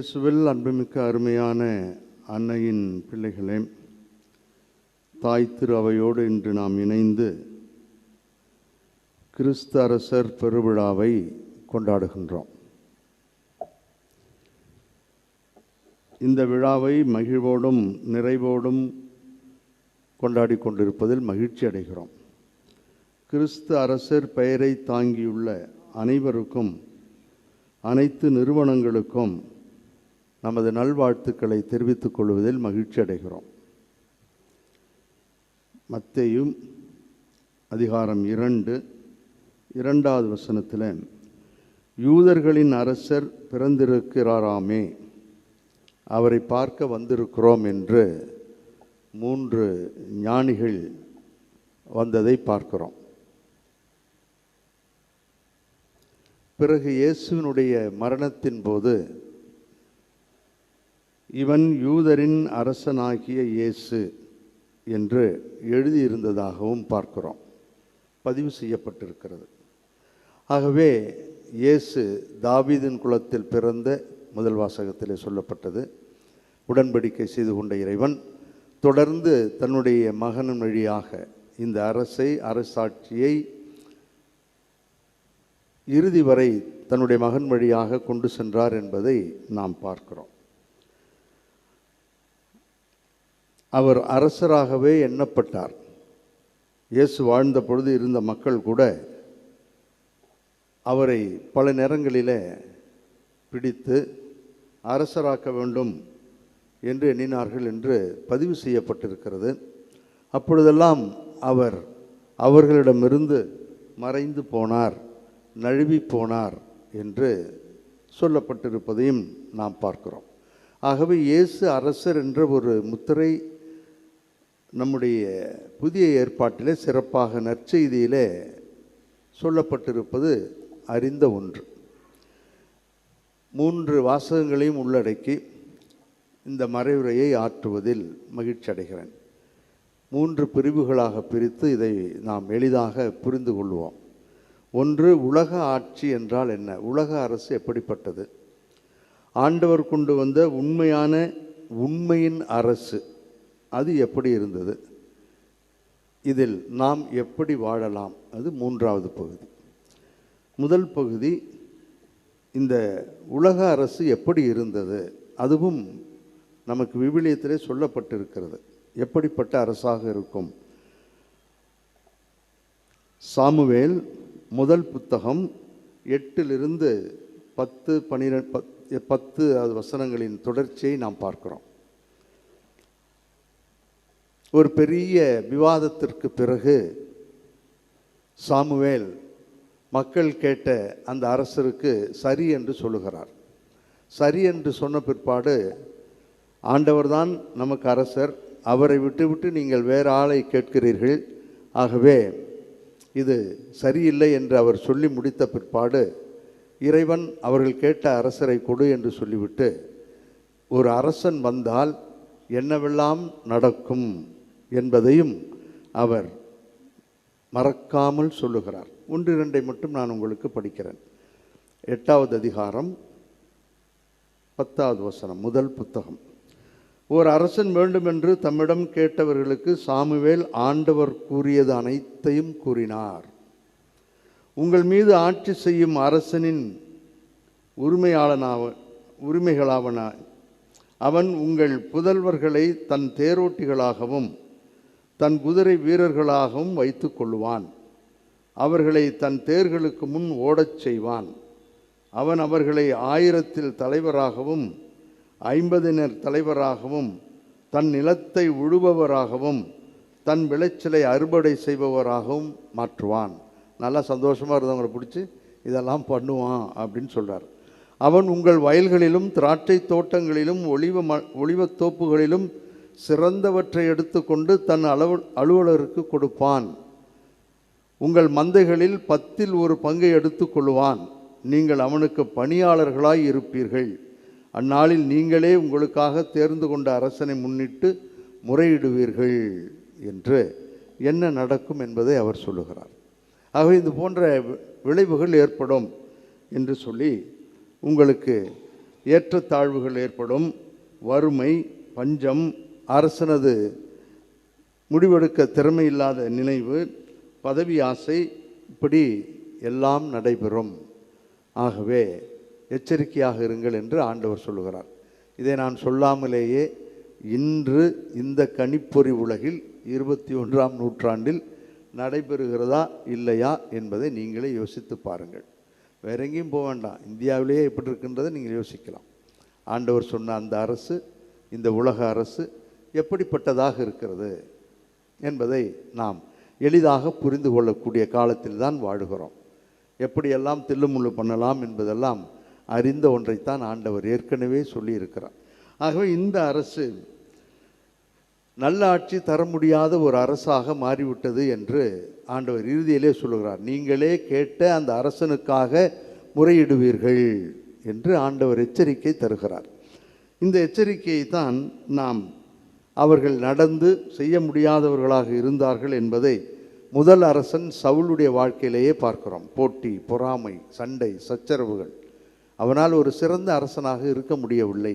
இயேசுவில் அன்புமிக்க அருமையான அன்னையின் பிள்ளைகளே தாய் திரு அவையோடு இன்று நாம் இணைந்து கிறிஸ்து அரசர் பெருவிழாவை கொண்டாடுகின்றோம். இந்த விழாவை மகிழ்வோடும் நிறைவோடும் கொண்டாடி கொண்டிருப்பதில் மகிழ்ச்சி அடைகிறோம். கிறிஸ்து அரசர் பெயரை தாங்கியுள்ள அனைவருக்கும் அனைத்து நிறுவனங்களுக்கும் நமது நல்வாழ்த்துக்களை தெரிவித்துக் கொள்வதில் மகிழ்ச்சி அடைகிறோம். மத்தையும் அதிகாரம் இரண்டு இரண்டாவது வசனத்தில் யூதர்களின் அரசர் பிறந்திருக்கிறாராமே அவரை பார்க்க வந்திருக்கிறோம் என்று மூன்று ஞானிகள் வந்ததை பார்க்கிறோம். பிறகு இயேசுவினுடைய மரணத்தின் போது இவன் யூதரின் அரசனாகிய இயேசு என்று எழுதியிருந்ததாகவும் பார்க்கிறோம். பதிவு செய்யப்பட்டிருக்கிறது. ஆகவே இயேசு தாவீதின் குலத்தில் பிறந்த முதல் வாசகத்திலே சொல்லப்பட்டது. உடன்படிக்கை செய்து கொண்ட இறைவன் தொடர்ந்து தன்னுடைய மகனின் வழியாக இந்த அரசை அரசாட்சியை இறுதி வரை தன்னுடைய மகன் வழியாக கொண்டு சென்றார் என்பதை நாம் பார்க்கிறோம். அவர் அரசராகவே எண்ணப்பட்டார். இயேசு வாழ்ந்த பொழுது இருந்த மக்கள் கூட அவரை பல நேரங்களிலே பிடித்து அரசராக்க வேண்டும் என்று எண்ணினார்கள் என்று பதிவு செய்யப்பட்டிருக்கிறது. அப்பொழுதெல்லாம் அவர் அவர்களிடமிருந்து மறைந்து போனார் நழுவி போனார் என்று சொல்லப்பட்டிருப்பதையும் நாம் பார்க்கிறோம். ஆகவே இயேசு அரசர் என்ற ஒரு முத்திரை நம்முடைய புதிய ஏற்பாட்டிலே சிறப்பாக நற்செய்தியிலே சொல்லப்பட்டிருப்பது அறிந்த ஒன்று. மூன்று வாசகங்களையும் உள்ளடக்கி இந்த மறைவுரையை ஆற்றுவதில் மகிழ்ச்சி அடைகிறேன். மூன்று பிரிவுகளாக பிரித்து இதை நாம் எளிதாக புரிந்து கொள்வோம். ஒன்று உலக ஆட்சி என்றால் என்ன? உலக அரசு எப்படிப்பட்டது? ஆண்டவர் கொண்டு வந்த உண்மையான உண்மையின் அரசு. அது எப்படி இருந்தது? இதில் நாம் எப்படி வாழலாம்? அது மூன்றாவது பகுதி. முதல் பகுதி இந்த உலக அரசு எப்படி இருந்தது? அதுவும் நமக்கு விவிலியத்திலே சொல்லப்பட்டிருக்கிறது. எப்படிப்பட்ட அரசாக இருக்கும்? சாமுவேல் முதல் புத்தகம் எட்டிலிருந்து பத்து பனிரெண்டு பத்து அது வசனங்களின் தொடர்ச்சியை நாம் பார்க்கிறோம். ஒரு பெரிய விவாதத்திற்கு பிறகு சாமுவேல் மக்கள் கேட்ட அந்த அரசருக்கு சரி என்று சொல்லுகிறார். சரி என்று சொன்ன பிற்பாடு ஆண்டவர்தான் நமக்கு அரசர். அவரை விட்டுவிட்டு நீங்கள் வேறு ஆளை கேட்கிறீர்கள். ஆகவே இது சரியில்லை என்று அவர் சொல்லி முடித்த பிற்பாடு இறைவன் அவர்கள் கேட்ட அரசரை கொடு என்று சொல்லிவிட்டு ஒரு அரசன் வந்தால் என்னவெல்லாம் நடக்கும்? என்பதையும் அவர் மறக்காமல் சொல்லுகிறார். ஒன்று இரண்டை மட்டும் நான் உங்களுக்கு படிக்கிறேன். எட்டாவது அதிகாரம் பத்தாவது வசனம் முதல் புத்தகம். ஓர் அரசன் வேண்டுமென்று தம்மிடம் கேட்டவர்களுக்கு சாமுவேல் ஆண்டவர் கூறியது அனைத்தையும் கூறினார். உங்கள் மீது ஆட்சி செய்யும் அரசனின் உரிமையாளனாவ உரிமைகளாவன அவன் உங்கள் புதல்வர்களை தன் தேரோட்டிகளாகவும் தன் குதிரை வீரர்களாகவும் வைத்து கொள்வான் அவர்களை தன் தேர்களுக்கு முன் ஓடச் செய்வான். அவன் அவர்களை ஆயிரத்தில் தலைவராகவும் ஐம்பதினர் தலைவராகவும் தன் நிலத்தை உழுபவராகவும் தன் விளைச்சலை அறுவடை செய்பவராகவும் மாற்றுவான். நல்லா சந்தோஷமாக இருந்தவங்களை பிடிச்சி இதெல்லாம் பண்ணுவான் அப்படின்னு சொல்கிறார் அவன் உங்கள் வயல்களிலும் திராட்சை தோட்டங்களிலும் ஒளிவ ம ஒளிவத் தோப்புகளிலும் சிறந்தவற்றை எடுத்துக்கொண்டு தன் அளவு அலுவலருக்கு கொடுப்பான். உங்கள் மந்தைகளில் பத்தில் ஒரு பங்கை எடுத்துக்கொள்வான் நீங்கள் அவனுக்கு பணியாளர்களாய் இருப்பீர்கள். அந்நாளில் நீங்களே உங்களுக்காக தேர்ந்து கொண்ட அரசனை முன்னிட்டு முறையிடுவீர்கள் என்று என்ன நடக்கும் என்பதை அவர் சொல்லுகிறார். ஆகவே இது போன்ற விளைவுகள் ஏற்படும் என்று சொல்லி உங்களுக்கு ஏற்றத்தாழ்வுகள் ஏற்படும். வறுமை பஞ்சம் அரசனது முடிவெடுக்க திறமை இல்லாத நினைவு பதவி ஆசை இப்படி எல்லாம் நடைபெறும். ஆகவே எச்சரிக்கையாக இருங்கள் என்று ஆண்டவர் சொல்லுகிறார். இதை நான் சொல்லாமலேயே இன்று இந்த கணிப்பொறி உலகில் இருபத்தி ஒன்றாம் நூற்றாண்டில் நடைபெறுகிறதா இல்லையா என்பதை நீங்களே யோசித்து பாருங்கள். வேற எங்கேயும் போக வேண்டாம். இந்தியாவிலேயே எப்படி இருக்கின்றதை நீங்கள் யோசிக்கலாம். ஆண்டவர் சொன்ன அந்த அரசு இந்த உலக அரசு எப்படிப்பட்டதாக இருக்கிறது என்பதை நாம் எளிதாக புரிந்து கொள்ளக்கூடிய காலத்தில் தான் வாழுகிறோம். எப்படியெல்லாம் தில்லுமுள்ளு பண்ணலாம் என்பதெல்லாம் அறிந்த ஒன்றைத்தான் ஆண்டவர் ஏற்கனவே சொல்லியிருக்கிறார். ஆகவே இந்த அரசு நல்ல ஆட்சி தர முடியாத ஒரு அரசாக மாறிவிட்டது என்று ஆண்டவர் இறுதியிலே சொல்லுகிறார். நீங்களே கேட்ட அந்த அரசனுக்காக முறையிடுவீர்கள் என்று ஆண்டவர் எச்சரிக்கை தருகிறார். இந்த எச்சரிக்கையை தான் நாம் அவர்கள் நடந்து செய்ய முடியாதவர்களாக இருந்தார்கள் என்பதை முதல் அரசன் சவுளுடைய வாழ்க்கையிலேயே பார்க்கிறோம். போட்டி பொறாமை சண்டை சச்சரவுகள். அவனால் ஒரு சிறந்த அரசனாக இருக்க முடியவில்லை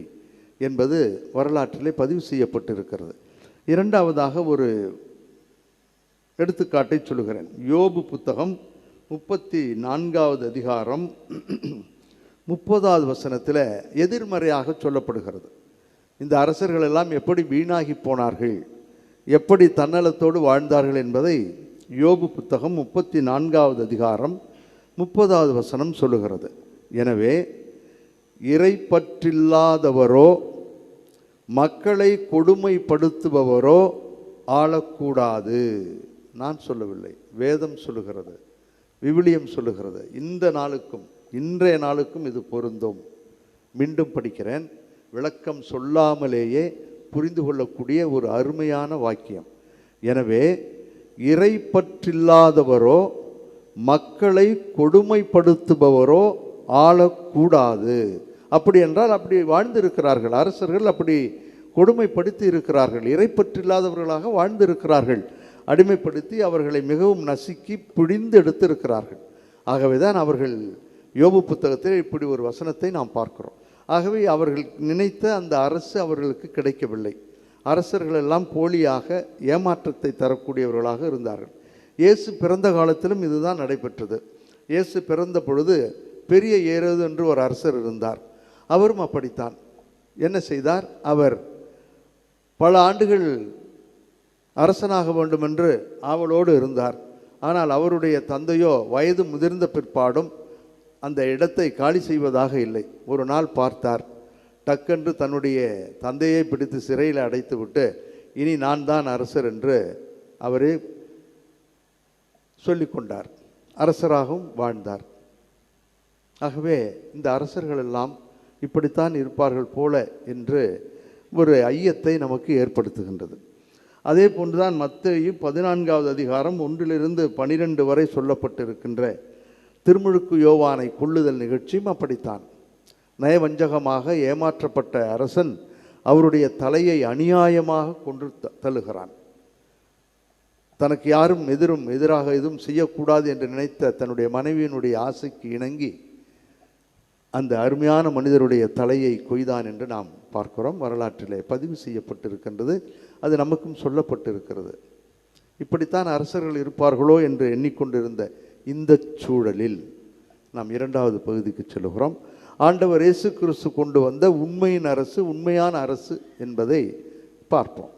என்பது வரலாற்றிலே பதிவு செய்யப்பட்டிருக்கிறது. இரண்டாவதாக ஒரு எடுத்துக்காட்டை சொல்லுகிறேன். யோபு புத்தகம் முப்பத்தி நான்காவது அதிகாரம் முப்பதாவது வசனத்தில் எதிர்மறையாக சொல்லப்படுகிறது. இந்த அரசர்கள் எல்லாம் எப்படி வீணாகி போனார்கள்? எப்படி தன்னலத்தோடு வாழ்ந்தார்கள் என்பதை யோபு புத்தகம் முப்பத்தி நான்காவது அதிகாரம் முப்பதாவது வசனம் சொல்லுகிறது. எனவே இறைப்பற்றில்லாதவரோ மக்களை கொடுமைப்படுத்துபவரோ ஆளக்கூடாது. நான் சொல்லவில்லை. வேதம் சொல்லுகிறது. விவிலியம் சொல்லுகிறது. இந்த நாளுக்கும் இன்றைய நாளுக்கும் இது பொருந்தும். மீண்டும் படிக்கிறேன். விளக்கம் சொல்லாமலேயே புரிந்து கொள்ளக்கூடிய ஒரு அருமையான வாக்கியம். எனவே இறைப்பற்றில்லாதவரோ மக்களை கொடுமைப்படுத்துபவரோ ஆளக்கூடாது. அப்படி என்றால் அப்படி வாழ்ந்திருக்கிறார்கள். அரசர்கள் அப்படி கொடுமைப்படுத்தி இருக்கிறார்கள். இறைப்பற்றில்லாதவர்களாக வாழ்ந்திருக்கிறார்கள். அடிமைப்படுத்தி அவர்களை மிகவும் நசுக்கி பிடிந்து எடுத்திருக்கிறார்கள். ஆகவே தான் அவர்கள் யோபு புத்தகத்தில் இப்படி ஒரு வசனத்தை நாம் பார்க்கிறோம். ஆகவே அவர்கள் நினைத்த அந்த அரசு அவர்களுக்கு கிடைக்கவில்லை. அரசர்கள் எல்லாம் போலியாக ஏமாற்றத்தை தரக்கூடியவர்களாக இருந்தார்கள். இயேசு பிறந்த காலத்திலும் இதுதான் நடைபெற்றது. இயேசு பிறந்த பொழுது பெரிய ஏறது என்று ஒரு அரசர் இருந்தார். அவரும் அப்படித்தான். என்ன செய்தார்? அவர் பல ஆண்டுகள் அரசனாக வேண்டும் என்று ஆவலோடு இருந்தார். ஆனால் அவருடைய தந்தையோ வயது முதிர்ந்த பிற்பாடும் அந்த இடத்தை காலி செய்வதாக இல்லை. ஒரு நாள் பார்த்தார். டக்கென்று தன்னுடைய தந்தையை பிடித்து சிறையில் அடைத்துவிட்டு இனி நான் தான் அரசர் என்று அவரே சொல்லிக்கொண்டார் அரசராகவும் வாழ்ந்தார். ஆகவே இந்த அரசர்கள் எல்லாம் இப்படித்தான் இருப்பார்கள் போல என்று ஒரு ஐயத்தை நமக்கு ஏற்படுத்துகின்றது. அதே போன்றுதான் மத்தையும் பதினான்காவது அதிகாரம் ஒன்றிலிருந்து பனிரெண்டு வரை சொல்லப்பட்டிருக்கின்ற திருமுழுக்கு யோவானை கொள்ளுதல் நிகழ்ச்சியும் அப்படித்தான். நயவஞ்சகமாக ஏமாற்றப்பட்ட அரசன் அவருடைய தலையை அநியாயமாக கொன்று த- தள்ளுகிறான். தனக்கு யாரும் எதிரும் எதிராக எதுவும் செய்யக்கூடாது என்று நினைத்த தன்னுடைய மனைவியினுடைய ஆசைக்கு இணங்கி அந்த அருமையான மனிதருடைய தலையை கொய்தான் என்று நாம் பார்க்கிறோம். வரலாற்றிலே பதிவு செய்யப்பட்டிருக்கின்றது. அது நமக்கும் சொல்லப்பட்டிருக்கிறது. இப்படித்தான் அரசர்கள் இருப்பார்களோ என்று எண்ணிக்கொண்டிருந்த இந்த சூழலில் நாம் இரண்டாவது பகுதிக்கு செல்கிறோம் ஆண்டவர் இயேசு கிறிஸ்து கொண்டு வந்த உண்மையின் அரசு உண்மையான அரசு என்பதை பார்ப்போம்.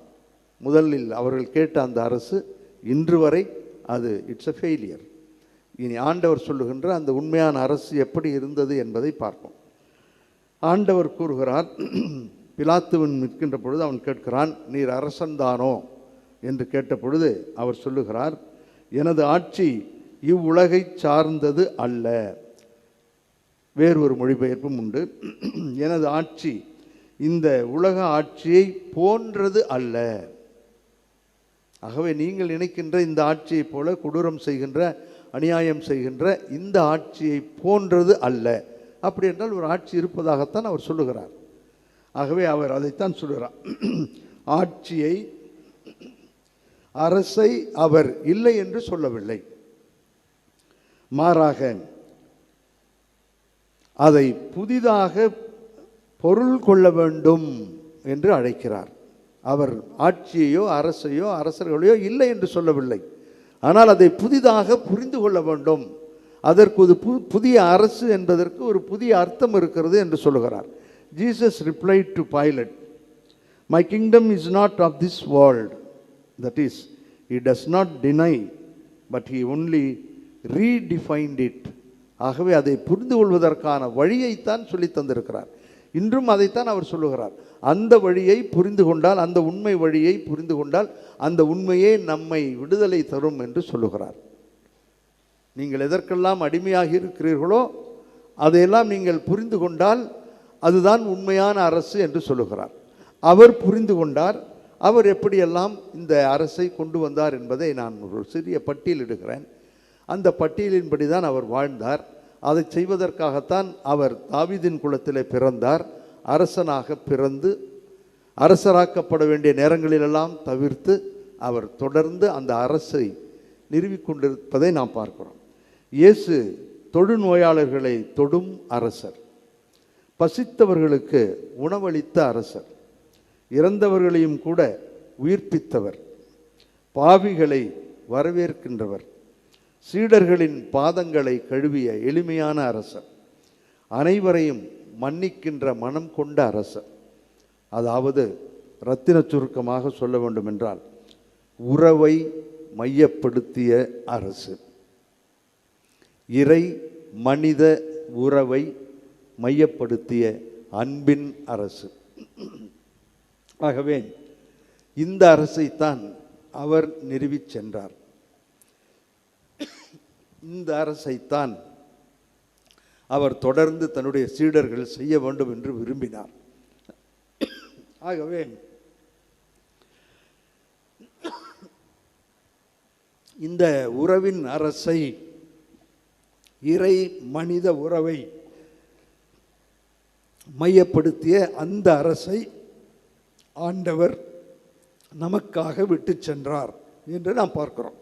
முதலில் அவர்கள் கேட்ட அந்த அரசு இன்று வரை அது இட்ஸ் அ ஃபெயிலியர் இனி ஆண்டவர் சொல்லுகின்ற அந்த உண்மையான அரசு எப்படி இருந்தது என்பதை பார்ப்போம். ஆண்டவர் கூறுகிறார் பிலாத்துவன் நிற்கின்ற பொழுது அவன் கேட்கிறான் நீர் அரசன்தானோ? என்று கேட்ட பொழுது அவர் சொல்லுகிறார் எனது ஆட்சி இவ்வுலகை சார்ந்தது அல்ல. வேறு ஒரு மொழிபெயர்ப்பும் உண்டு. எனது ஆட்சி இந்த உலக ஆட்சியை போன்றது அல்ல. ஆகவே நீங்கள் நினைக்கின்ற இந்த ஆட்சியைப் போல கொடூரம் செய்கின்ற அநியாயம் செய்கின்ற இந்த ஆட்சியை போன்றது அல்ல. அப்படி என்றால் ஒரு ஆட்சி இருப்பதாகத்தான் அவர் சொல்லுகிறார். ஆகவே அவர் அதைத்தான் சொல்லுகிறார். ஆட்சியை அரசை அவர் இல்லை என்று சொல்லவில்லை. மாறாக அதை புதிதாக பொருள் கொள்ள வேண்டும் என்று அழைக்கிறார். அவர் ஆட்சியையோ அரசையோ அரசர்களையோ இல்லை என்று சொல்லவில்லை. ஆனால் அதை புதிதாக புரிந்து கொள்ள வேண்டும். அதற்கு ஒரு பு புதிய அரசு என்பதற்கு ஒரு புதிய அர்த்தம் இருக்கிறது என்று சொல்லுகிறார். Jesus reply to Pilate my kingdom is not of this world that is E does not deny but he only redefined it ஆகவே அதை புரிந்து கொள்வதற்கான வழியைத்தான் சொல்லி தந்திருக்கிறார். இன்றும் அதைத்தான் அவர் சொல்லுகிறார். அந்த வழியை புரிந்து கொண்டால் அந்த உண்மை வழியை புரிந்து கொண்டால் அந்த உண்மையே நம்மை விடுதலை தரும் என்று சொல்லுகிறார். நீங்கள் எதற்கெல்லாம் அடிமையாகி இருக்கிறீர்களோ அதையெல்லாம் நீங்கள் புரிந்து கொண்டால் அதுதான் உண்மையான அரசு என்று சொல்லுகிறார். அவர் புரிந்து கொண்டார் அவர் எப்படியெல்லாம் இந்த அரசை கொண்டு வந்தார் என்பதை நான் ஒரு சிறிய பட்டியலிடுகிறேன். அந்த பட்டியலின்படி தான் அவர் வாழ்ந்தார். அதை செய்வதற்காகத்தான் அவர் தாவிதின் குலத்திலே பிறந்தார். அரசனாக பிறந்து அரசராக்கப்பட வேண்டிய நேரங்களிலெல்லாம் தவிர்த்து அவர் தொடர்ந்து அந்த அரசை நிறுவிக்கொண்டிருப்பதை நாம் பார்க்கிறோம். இயேசு தொழுநோயாளர்களை தொடும் அரசர். பசித்தவர்களுக்கு உணவளித்த அரசர். இறந்தவர்களையும் கூட உயிர்ப்பித்தவர். பாவிகளை வரவேற்கின்றவர். சீடர்களின் பாதங்களை கழுவிய எளிமையான அரசர். அனைவரையும் மன்னிக்கின்ற மனம் கொண்ட அரசர். அதாவது ரத்தின சுருக்கமாக சொல்ல வேண்டுமென்றால் உறவை மையப்படுத்திய அரசு. இறை மனித உறவை மையப்படுத்திய அன்பின் அரசு. ஆகவே இந்த அரசைத்தான் அவர் நிறுவிச் சென்றார். இந்த அரசைத்தான் அவர் தொடர்ந்து தன்னுடைய சீடர்கள் செய்ய வேண்டும் என்று விரும்பினார். ஆகவே இந்த உறவின் அரசை இறை மனித உறவை மையப்படுத்திய அந்த அரசை ஆண்டவர் நமக்காக விட்டு சென்றார் என்று நாம் பார்க்கிறோம்.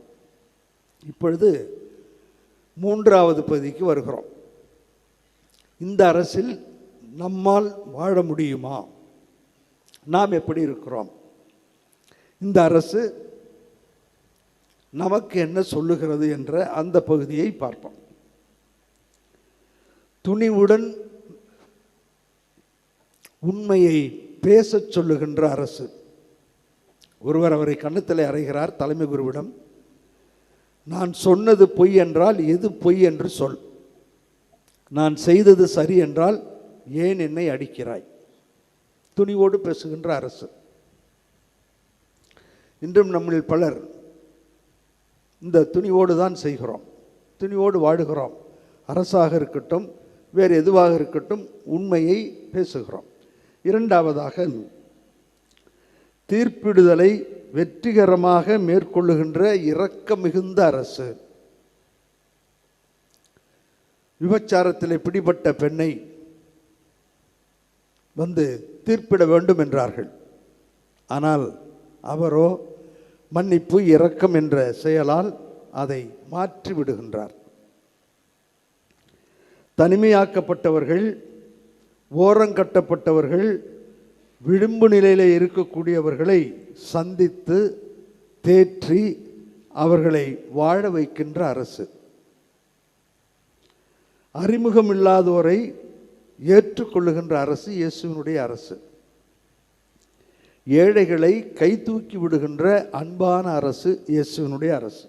இப்பொழுது மூன்றாவது பகுதிக்கு வருகிறோம். இந்த அரசில் நம்மால் வாழ முடியுமா? நாம் எப்படி இருக்கிறோம்? இந்த அரசு நமக்கு என்ன சொல்லுகிறது என்ற அந்த பகுதியை பார்ப்போம். துணிவுடன் உண்மையை பேசச் சொல்லுகின்ற அரசு. ஒருவர் அவரை கன்னத்திலே அறைகிறார் தலைமை குருவிடம். நான் சொன்னது பொய் என்றால் எது பொய் என்று சொல். நான் செய்தது சரி என்றால் ஏன் என்னை அடிக்கிறாய்? துணிவோடு பேசுகின்ற அரசு. இன்றும் நம்மில் பலர் இந்த துணிவோடு தான் செய்கிறோம். துணிவோடு வாழுகிறோம் அரசாக இருக்கட்டும் வேறு எதுவாக இருக்கட்டும் உண்மையை பேசுகிறோம். இரண்டாவதாக தீர்ப்பிடுதலை வெற்றிகரமாக மேற்கொள்ளுகின்ற இரக்க மிகுந்த அரசு. விபச்சாரத்தில் பிடிபட்ட பெண்ணை வந்து தீர்ப்பிட வேண்டும் என்றார்கள். ஆனால் அவரோ மன்னிப்பு இரக்கம் என்ற செயலால் அதை மாற்றி விடுகின்றார். தனிமையாக்கப்பட்டவர்கள் ஓரங்கட்டப்பட்டவர்கள் விளிம்பு நிலையில் இருக்கக்கூடியவர்களை சந்தித்து தேற்றி அவர்களை வாழ வைக்கின்ற அரசு. அறிமுகம் இல்லாதோரை ஏற்றுக்கொள்ளுகின்ற அரசு இயேசுவினுடைய அரசு. ஏழைகளை கை தூக்கி விடுகின்ற அன்பான அரசு இயேசுவினுடைய அரசு.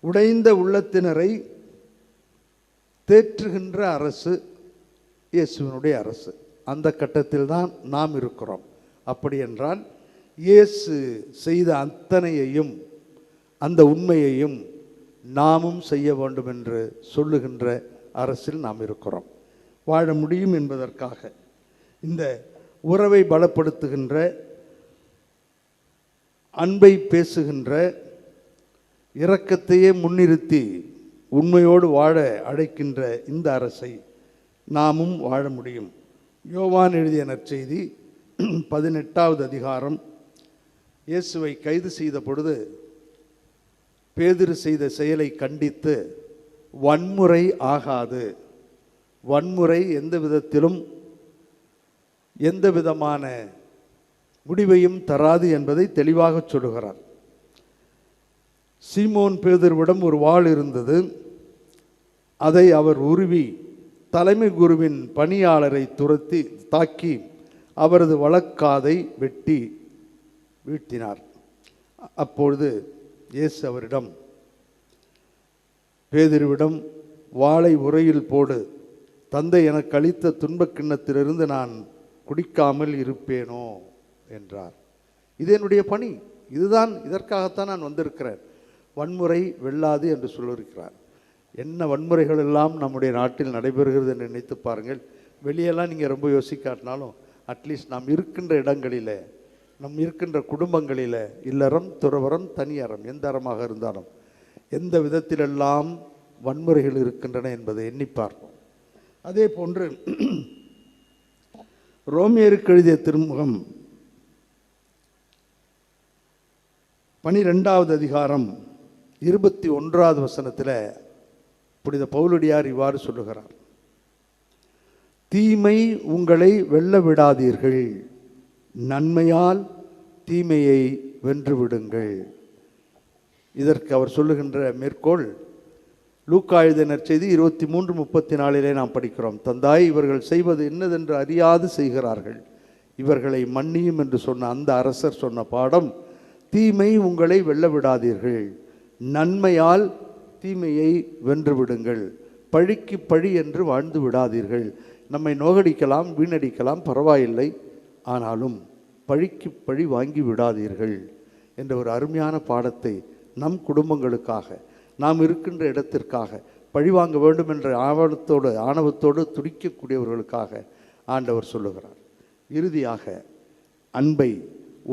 உடைந்த உள்ளத்தினரை தேற்றுகின்ற அரசு இயேசுவினுடைய அரசு. அந்த கட்டத்தில் தான் நாம் இருக்கிறோம். அப்படி என்றால் இயேசு செய்த அத்தனையையும் அந்த உண்மையையும் நாமும் செய்ய வேண்டும் என்று சொல்லுகின்ற அரசில் நாம் இருக்கிறோம். வாழ முடியும் என்பதற்காக இந்த உறவை பலப்படுத்துகின்ற அன்பை பேசுகின்ற இரக்கத்தையே முன்னிறுத்தி உண்மையோடு வாழ அழைக்கின்ற இந்த அரசை நாமும் வாழ முடியும். யோவான் எழுதிய நற்செய்தி பதினெட்டாவது அதிகாரம். இயேசுவை கைது செய்த பொழுது பேதிரு செய்த செயலை கண்டித்து வன்முறை ஆகாது. வன்முறை எந்த விதத்திலும் எந்த விதமான முடிவையும் தராது என்பதை தெளிவாக சொல்லுகிறார். சீமோன் பேதர்விடம் ஒரு வாள் இருந்தது. அதை அவர் உருவி தலைமை குருவின் பணியாளரை துரத்தி தாக்கி அவரது வழக்காதை வெட்டி வீழ்த்தினார். அப்பொழுது இயேசு அவரிடம் பேதிருவிடம் வாளை உரையில் போடு. தந்தை எனக்கு அளித்த துன்பக் கிண்ணத்திலிருந்து நான் குடிக்காமல் இருப்பேனோ? என்றார். இது என்னுடைய பணி. இதுதான் இதற்காகத்தான் நான் வந்திருக்கிறேன். வன்முறை வெல்லாது என்று சொல்லியிருக்கிறார். என்ன வன்முறைகள் எல்லாம் நம்முடைய நாட்டில் நடைபெறுகிறது என்று நினைத்து பாருங்கள். வெளியெல்லாம் நீங்கள் ரொம்ப யோசிக்காட்டினாலும் அட்லீஸ்ட் நாம் இருக்கின்ற இடங்களில் நம் இருக்கின்ற குடும்பங்களில் இல்லறம் துறவரம் தனியறம் எந்த அறமாக இருந்தாலும் எந்த விதத்திலெல்லாம் வன்முறைகள் இருக்கின்றன என்பதை எண்ணி பார்ப்போம். அதே போன்று ரோமியருக்கு எழுதிய திருமுகம் பனிரெண்டாவது அதிகாரம் இருபத்தி ஒன்றாவது வசனத்தில் புனித பவுலடியார் இவ்வாறு சொல்லுகிறார். தீமை உங்களை வெல்ல விடாதீர்கள். நன்மையால் தீமையை வென்று விடுங்கள். இதற்கு அவர் சொல்லுகின்ற மேற்கோள் லூக்கா எழுதினர் செய்தி இருபத்தி மூன்று முப்பத்தி நாலிலே நாம் படிக்கிறோம். தந்தாய் இவர்கள் செய்வது என்னதென்று அறியாது செய்கிறார்கள். இவர்களை மன்னியும் என்று சொன்ன அந்த அரசர் சொன்ன பாடம் தீமை உங்களை வெல்ல விடாதீர்கள். நன்மையால் தீமையை வென்று விடுங்கள் பழிக்கு பழி என்று வாழ்ந்து விடாதீர்கள். நம்மை நோகடிக்கலாம் வீணடிக்கலாம் பரவாயில்லை. ஆனாலும் பழிக்கு பழி வாங்கி விடாதீர்கள் என்ற ஒரு அருமையான பாடத்தை நம் குடும்பங்களுக்காக நாம் இருக்கின்ற இடத்திற்காக பழி வாங்க வேண்டும் என்ற ஆவணத்தோடு ஆணவத்தோடு துடிக்கக்கூடியவர்களுக்காக ஆண்டவர் சொல்லுகிறார். இறுதியாக அன்பை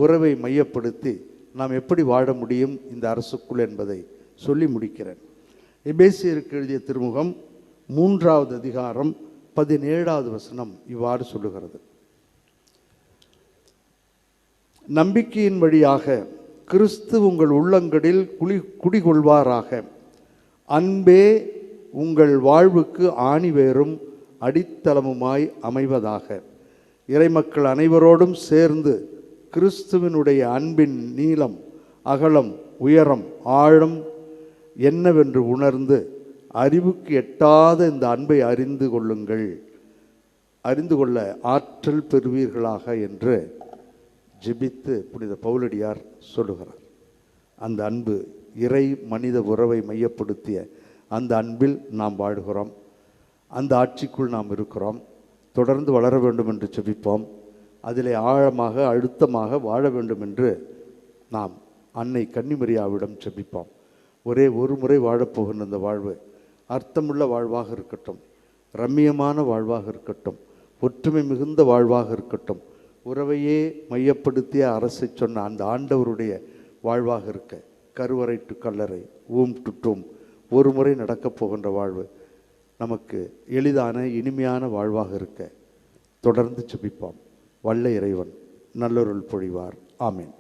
உறவை மையப்படுத்தி நாம் எப்படி வாழ முடியும் இந்த அரசுக்குள் என்பதை சொல்லி முடிக்கிறேன். எபேசியருக்கு எழுதிய திருமுகம் மூன்றாவது அதிகாரம் பதினேழாவது வசனம் இவ்வாறு சொல்லுகிறது. நம்பிக்கையின் வழியாக கிறிஸ்து உங்கள் உள்ளங்களில் குளி குடிகொள்வாராக. அன்பே உங்கள் வாழ்வுக்கு ஆணிவேரும் அடித்தளமுமாய் அமைவதாக. இறைமக்கள் அனைவரோடும் சேர்ந்து கிறிஸ்துவினுடைய அன்பின் நீளம் அகலம் உயரம் ஆழம் என்னவென்று உணர்ந்து அறிவுக்கு எட்டாத இந்த அன்பை அறிந்து கொள்ளுங்கள். அறிந்து கொள்ள ஆற்றல் பெறுவீர்களாக என்று ஜெபித்து புனித பவுலடியார் சொல்லுகிறார். அந்த அன்பு இறை மனித உறவை மையப்படுத்திய அந்த அன்பில் நாம் வாழ்கிறோம். அந்த ஆட்சிக்குள் நாம் இருக்கிறோம். தொடர்ந்து வளர வேண்டும் என்று செபிப்போம் அதிலே ஆழமாக அழுத்தமாக வாழ வேண்டும் என்று நாம் அன்னை கன்னிமரியாவிடம் செபிப்போம் ஒரே ஒரு முறை வாழப்போகின்ற அந்த வாழ்வு அர்த்தமுள்ள வாழ்வாக இருக்கட்டும் ரம்மியமான வாழ்வாக இருக்கட்டும் ஒற்றுமை மிகுந்த வாழ்வாக இருக்கட்டும் உறவையே மையப்படுத்திய அரசை சொன்ன அந்த ஆண்டவருடைய வாழ்வாக இருக்க. கருவறை டு கல்லறை ஊம் டு டூம் ஒரு முறை நடக்கப் போகின்ற வாழ்வு நமக்கு எளிதான இனிமையான வாழ்வாக இருக்க. தொடர்ந்து செபிப்பாம் வல்ல இறைவன் நல்லொருள் பொழிவார். ஆமீன்.